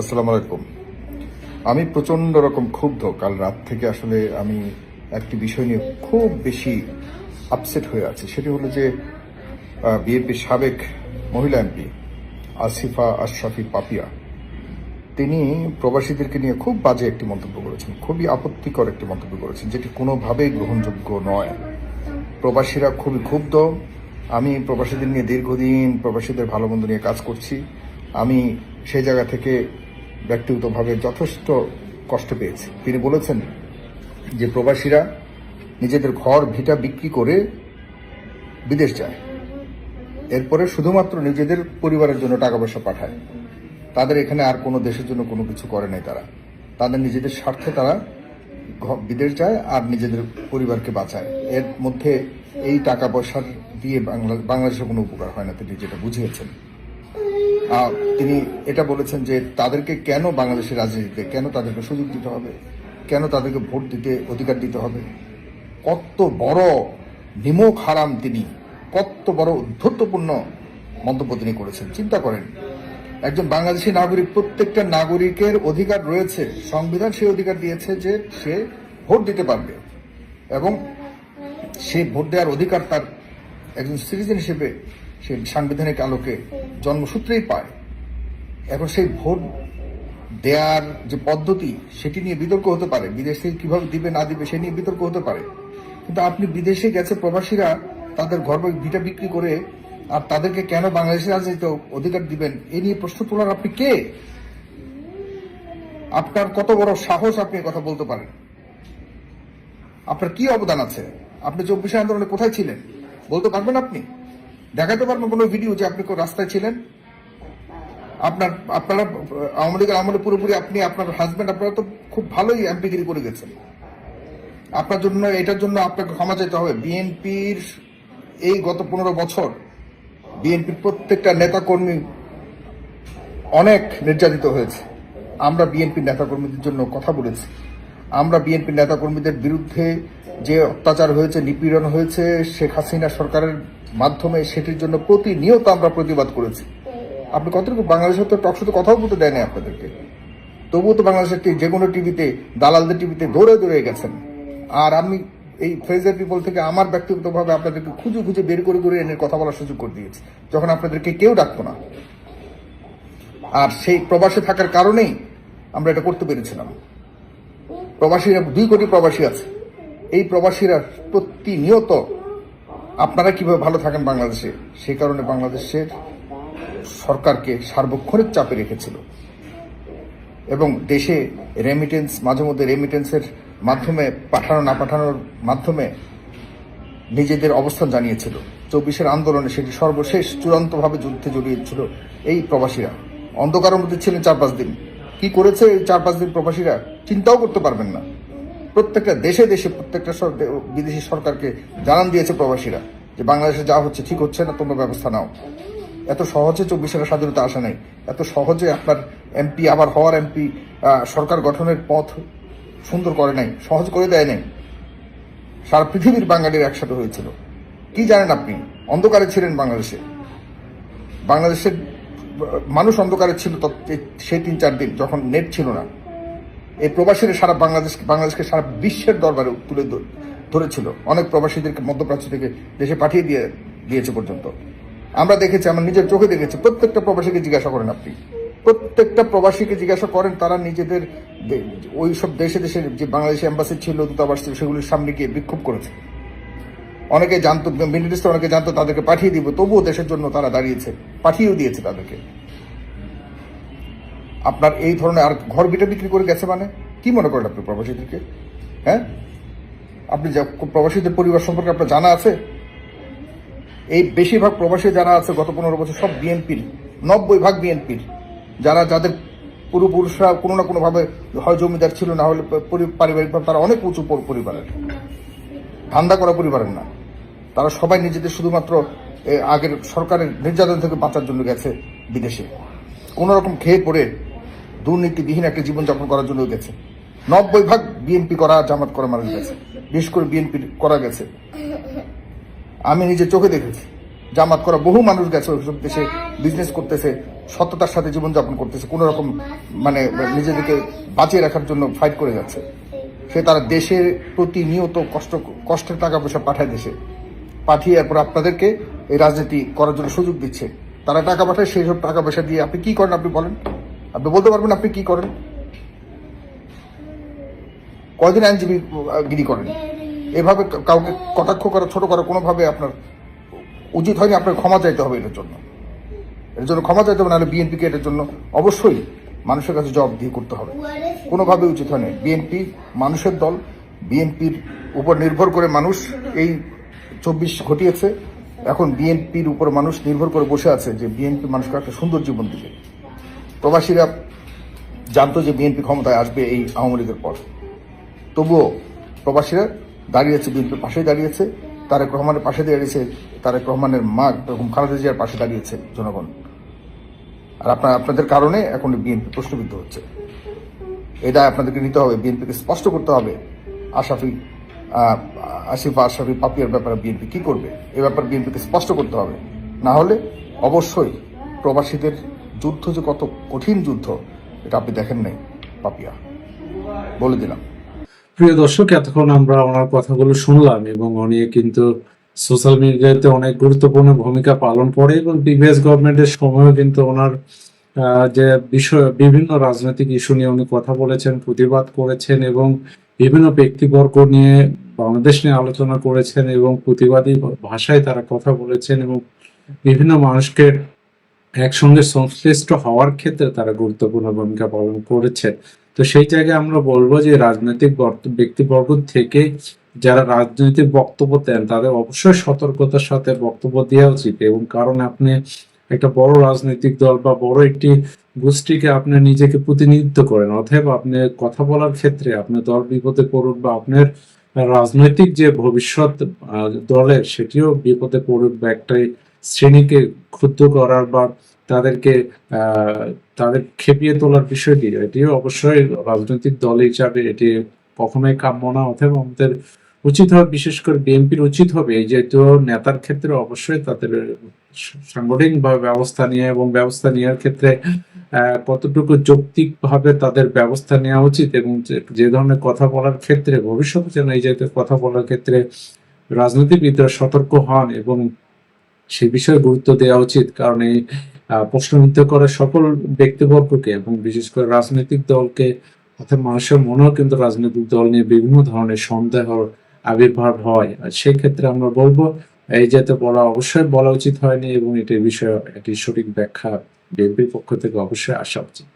আসসালামু আলাইকুম। আমি প্রচণ্ড রকম ক্ষুব্ধ। কাল রাত থেকে আসলে আমি একটি বিষয় নিয়ে খুব বেশি আপসেট হয়ে আছি। সেটি হলো যে বিএনপির সাবেক মহিলা এমপি আসিফা আশরাফি পাপিয়া, তিনি প্রবাসীদেরকে নিয়ে খুব বাজে একটি মন্তব্য করেছেন, খুবই আপত্তিকর একটি মন্তব্য করেছেন, যেটি কোনোভাবেই গ্রহণযোগ্য নয়। প্রবাসীরা খুবই ক্ষুব্ধ। আমি প্রবাসীদের নিয়ে দীর্ঘদিন প্রবাসীদের ভালো মন্দ নিয়ে কাজ করছি। আমি সেই জায়গা থেকে ব্যক্তিগতভাবে যথেষ্ট কষ্ট পেয়েছে। তিনি বলেছেন যে প্রবাসীরা নিজেদের ঘর, ভিটা বিক্রি করে বিদেশ যায়। এরপরে শুধুমাত্র নিজেদের পরিবারের জন্য টাকা পয়সা পাঠায়। তাদের এখানে আর কোনো দেশের জন্য কোনো কিছু করে নাই তারা। তাদের নিজেদের স্বার্থে তারা বিদেশ যায় আর নিজেদের পরিবারকে বাঁচায়। এর মধ্যে এই টাকা পয়সার দিয়ে বাংলা, বাংলাদেশের কোনো উপকার হয় না, তিনি যেটা বুঝিয়েছেন। তিনি এটা বলেছেন যে তাদেরকে কেন বাংলাদেশের রাজনীতিতে, কেন তাদেরকে সুযোগ দিতে হবে? কেন তাদেরকে ভোট দিতে অধিকার দিতে হবে? কত বড় নিমক হারাম তিনি কত বড় উদ্ধত্তপূর্ণ মন্তব্য তিনি করেছেন। চিন্তা করেন, একজন বাংলাদেশি নাগরিক, প্রত্যেকটা নাগরিকের অধিকার রয়েছে, সংবিধান সেই অধিকার দিয়েছে যে সে ভোট দিতে পারবে এবং সে ভোট দেওয়ার অধিকার তার একজন সিটিজেন হিসেবে সে সাংবিধানিক আলোকে জন্মসূত্রেই পায়। এখন সেই ভোট দেওয়ার যে পদ্ধতি, সেটি নিয়ে বিতর্ক হতে পারে। বিদেশ থেকে কীভাবে দিবে, না দিবে, সে নিয়ে বিতর্ক হতে পারে। কিন্তু আপনি বিদেশে গেছে প্রবাসীরা, তাদের ঘর ভিটা বিক্রি করে আর তাদেরকে কেন বাংলাদেশের রাজনীতিতে অধিকার দিবেন? এ নিয়ে প্রশ্ন তোলার আপনি কে? আপনার কত বড় সাহস আপনি কথা বলতে পারেন? আপনার কি অবদান আছে? আপনি চব্বিশে আন্দোলনে কোথায় ছিলেন? বলতে পারবেন আপনি? দেখাতে পারবেন কোনো ভিডিও যে আপনি কোন রাস্তায় ছিলেন? আপনার, আপনারা, আওয়ামী লীগের আমলে পুরোপুরি আপনি, আপনার হাজবেন্ড আপনারা তো খুব ভালোই এমপিগিরি করে গেছেন। আপনার জন্য, এটার জন্য আপনাকে ক্ষমা চাইতে হবে। বিএনপির এই গত পনেরো বছর বিএনপির প্রত্যেকটা নেতাকর্মী অনেক নির্যাতিত হয়েছে। আমরা বিএনপির নেতাকর্মীদের জন্য কথা বলেছি। আমরা বিএনপির নেতাকর্মীদের বিরুদ্ধে যে অত্যাচার হয়েছে, নিপীড়ন হয়েছে শেখ হাসিনা সরকারের মাধ্যমে, সেটির জন্য প্রতিনিয়ত আমরা প্রতিবাদ করেছি। আপনি কতটুকু বাংলাদেশের তো টকশোতে কথাও বলতে দেয় না আপনাদেরকে? তবুও তো বাংলাদেশের যে কোনো টিভিতে, দালালদের টিভিতে দৌড়ে দৌড়ে গেছেন। আর আমি এই ফ্রেজার পিপল থেকে আমার ব্যক্তিগতভাবে আপনাদেরকে খুঁজে খুঁজে বের করে করে এনে কথা বলার সুযোগ করে দিয়েছি, যখন আপনাদেরকে কেউ ডাকতো না। আর সেই প্রবাসে থাকার কারণেই আমরা এটা করতে পেরেছিলাম। প্রবাসীরা দুই কোটি প্রবাসী আছে। এই প্রবাসীরা প্রতিনিয়ত আপনারা কীভাবে ভালো থাকেন বাংলাদেশে? সেই কারণে বাংলাদেশের সরকারকে সার্বক্ষণিক চাপে রেখেছিল। এবং দেশে রেমিটেন্স মাঝে মধ্যে রেমিটেন্সের মাধ্যমে পাঠানো, না পাঠানোর মাধ্যমে নিজেদের অবস্থান জানিয়েছিল। চব্বিশের আন্দোলনে সেটি সর্বশেষ চূড়ান্তভাবে যুদ্ধে জড়িয়েছিল এই প্রবাসীরা। অন্ধকারের মধ্যে ছিলেন চার পাঁচ দিন। কি করেছে এই চার পাঁচ দিন প্রবাসীরা চিন্তাও করতে পারবেন না। প্রত্যেকটা দেশে দেশে প্রত্যেকটা বিদেশি সরকারকে জানান দিয়েছে প্রবাসীরা যে বাংলাদেশে যা হচ্ছে ঠিক হচ্ছে না, তোমরা ব্যবস্থা নাও। এত সহজে চব্বিশের স্বাধীনতা আসে নাই। এত সহজে আপনার এমপি, আবার হওয়ার এমপি সরকার গঠনের পথ সুন্দর করে নাই, সহজ করে দেয় নাই। সারা পৃথিবীর বাঙালির একসাথে হয়েছিল। কি জানেন আপনি? অন্ধকারে ছিলেন বাংলাদেশে। বাংলাদেশের মানুষ অন্ধকারে ছিল সেই তিন চার দিন, যখন নেট ছিল না। এই প্রবাসীরা সারা বাংলাদেশ বাংলাদেশকে সারা বিশ্বের দরবারে তুলে ধরেছিল। অনেক প্রবাসীদেরকে মধ্যপ্রাচ্য থেকে দেশে পাঠিয়ে দিয়ে, দিয়েছে পর্যন্ত। আমরা দেখেছি, আমার নিজের চোখে দেখেছি, প্রত্যেকটা প্রবাসীকে জিজ্ঞাসা করেন আপনি। প্রত্যেকটা প্রবাসীকে জিজ্ঞাসা করেন, তারা নিজেদের ওই সব দেশে দেশে যে বাংলাদেশ এম্বাসি ছিল, দূতাবাস ছিল, সেগুলির সামনে গিয়ে বিক্ষোভ করেছে। অনেকে জানতো, মিডল ইস্টে অনেকে জানতো, তাদেরকে পাঠিয়ে দিব, তবুও দেশের জন্য তারা দাঁড়িয়েছে, পাঠিয়েও দিয়েছে তাদেরকে। আপনার এই ধরনের আর ঘর বিটা বিক্রি করে গেছে মানে? কি মনে করেন আপনি প্রবাসীদেরকে? হ্যাঁ? আপনি যা প্রবাসীদের পরিবার সম্পর্কে আপনার জানা আছে? এই বেশিরভাগ প্রবাসী যারা আছে গত পনেরো বছর সব বিএনপির, নব্বই ভাগ বিএনপির। যারা যাদের পূর্বপুরুষরা কোনো না কোনোভাবে হয় জমিদার ছিল, না হলে পরি- পারিবারিকভাবে তারা অনেক উঁচু পরিবারের। ধান্দা করা পরিবারের না। তারা সবাই নিজেদের শুধুমাত্র আগের সরকারের নির্যাতন থেকে বাঁচার জন্য গেছে বিদেশে। কোনো রকম খেয়ে পড়ে দুর্নীতিবিহীন একটা জীবনযাপন করার জন্য গেছে। নব্বই ভাগ বিএনপি করা, জামাত করা মানুষ গেছে। বিশেষ করে বিএনপি করা গেছে। আমি নিজে চোখে দেখেছি। জামাত করা বহু মানুষ গেছে, ওইসব দেশে বিজনেস করতেছে, সততার সাথে জীবনযাপন করতেছে, কোনো রকম মানে নিজেদেরকে বাঁচিয়ে রাখার জন্য ফাইট করে যাচ্ছে। সে তারা দেশের প্রতিনিয়ত কষ্ট, কষ্টের টাকা পয়সা পাঠায় দেশে। পাঠিয়ে এরপর আপনাদেরকে এই রাজনীতি করার জন্য সুযোগ দিচ্ছে। তারা টাকা পাঠায়, সেই সব টাকা পয়সা দিয়ে আপনি কি করেন আপনি বলেন? আপনি বলতে পারবেন আপনি কি করেন? কয়দিন আইনজীবী গিরি করেন? এভাবে কাউকে কটাক্ষ করা, ছোট করা, কোনোভাবে আপনার উচিত হয়নি আপনার ক্ষমা চাইতে হবে এটার জন্য। এর জন্য ক্ষমা চাইতে হবে, নাহলে বিএনপিকে এটার জন্য অবশ্যই মানুষের কাছে জবাবদিহি করতে হবে। কোনোভাবে উচিত হয়নি। বিএনপি মানুষের দল, বিএনপির উপর নির্ভর করে মানুষ এই চব্বিশ ঘটিয়েছে। এখন বিএনপির উপর মানুষ নির্ভর করে বসে আছে যে বিএনপি মানুষকে একটা সুন্দর জীবন দিবে। প্রবাসীরা জানতো যে বিএনপি ক্ষমতায় আসবে এই আওয়ামী লীগের পর। তবুও প্রবাসীরা দাঁড়িয়েছে বিএনপির পাশে দাঁড়িয়েছে তারেক রহমানের পাশে দাঁড়িয়েছে তারেক রহমানের মা বেগম খালেদা জিয়ার পাশে দাঁড়িয়েছে জনগণ। আর আপনার আপনাদের কারণে এখন বিএনপি প্রশ্নবিদ্ধ হচ্ছে। এটা আপনাদেরকে নিতে হবে বিএনপিকে স্পষ্ট করতে হবে। আশাফি আহ, আশাফি পাপিয়ার ব্যাপারে বিএনপি কি করবে? এ ব্যাপারে বিএনপিকে স্পষ্ট করতে হবে। না হলে অবশ্যই প্রবাসীদের যুদ্ধ যে কত কঠিন যুদ্ধ, এটা আপনি দেখেন নাই, পাপিয়া। বলে দিলাম। প্রিয় দর্শক, এতক্ষণ আমরা ওনার কথাগুলো শুনলাম এবং উনি কিন্তু সোশ্যাল মিডিয়াতে অনেক গুরুত্বপূর্ণ ভূমিকা পালন করে এবং প্রিভিয়াস গভর্নমেন্টের সময়ও কিন্তু ওনার যে বিষয়, বিভিন্ন রাজনৈতিক ইস্যু নিয়ে উনি কথা বলেছেন, প্রতিবাদ করেছেন এবং বিভিন্ন ব্যক্তিবর্গ নিয়ে বাংলাদেশ নিয়ে আলোচনা করেছেন এবং প্রতিবাদী ভাষায় তারা কথা বলেছেন এবং বিভিন্ন মানুষকে একসঙ্গে সংশ্লিষ্ট হওয়ার ক্ষেত্রে তারা গুরুত্বপূর্ণ ভূমিকা পালন করেছে তো সেই জায়গায় আমরা বলব যে রাজনৈতিক ব্যক্তিবর্গ থেকে যারা রাজনৈতিক বক্তব্য দেন, তাদের অবশ্যই সতর্কতার সাথে বক্তব্য দেওয়া উচিত এবং কারণ আপনি একটা বড় রাজনৈতিক দল বা বড় একটি গোষ্ঠীকে আপনি নিজেকে প্রতিনিধিত্ব করেন। অতএব আপনি কথা বলার ক্ষেত্রে আপনি দল বিপদে পড়ুক বা আপনার রাজনৈতিক যে ভবিষ্যৎ দলের, সেটিও বিপদে পড়ুক বা একটাই শ্রেণীকে ক্ষুব্ধ করার বা তাদেরকে তাদের খেপিয়ে তোলার বিষয়টি, এটিও অবশ্যই রাজনৈতিক দল হিসাবে এটি কখনোই কাম্য না অথবা আমাদের উচিত হবে, বিশেষ করে বিএনপির উচিত হবে, এই যেহেতু নেতার ক্ষেত্রে অবশ্যই তাদের সাংগঠনিক ভাবে ব্যবস্থা নিয়ে এবং ব্যবস্থা নেওয়ার ক্ষেত্রে কতটুকু যৌক্তিকভাবে তাদের ব্যবস্থা নেওয়া উচিত এবং যে- যে ধরনের কথা বলার ক্ষেত্রে, ভবিষ্যতে যেন এই জাতীয় কথা বলার ক্ষেত্রে রাজনীতিবিদরা সতর্ক হন এবং সে বিষয়ে গুরুত্ব দেওয়া উচিত, কারণ এই প্রশ্নবিদ্ধ করে সকল ব্যক্তিবর্গকে এবং বিশেষ করে রাজনৈতিক দলকে, অর্থাৎ মানুষের মনেও কিন্তু রাজনৈতিক দল নিয়ে বিভিন্ন ধরনের সন্দেহ আবির্ভাব হয়। আর সেক্ষেত্রে আমরা বলব, এই যাতে বলা অবশ্যই বলা উচিত হয়নি এবং এটি বিষয়ে একটি সঠিক ব্যাখ্যা বিএনপির পক্ষ থেকে অবশ্যই আসা উচিত।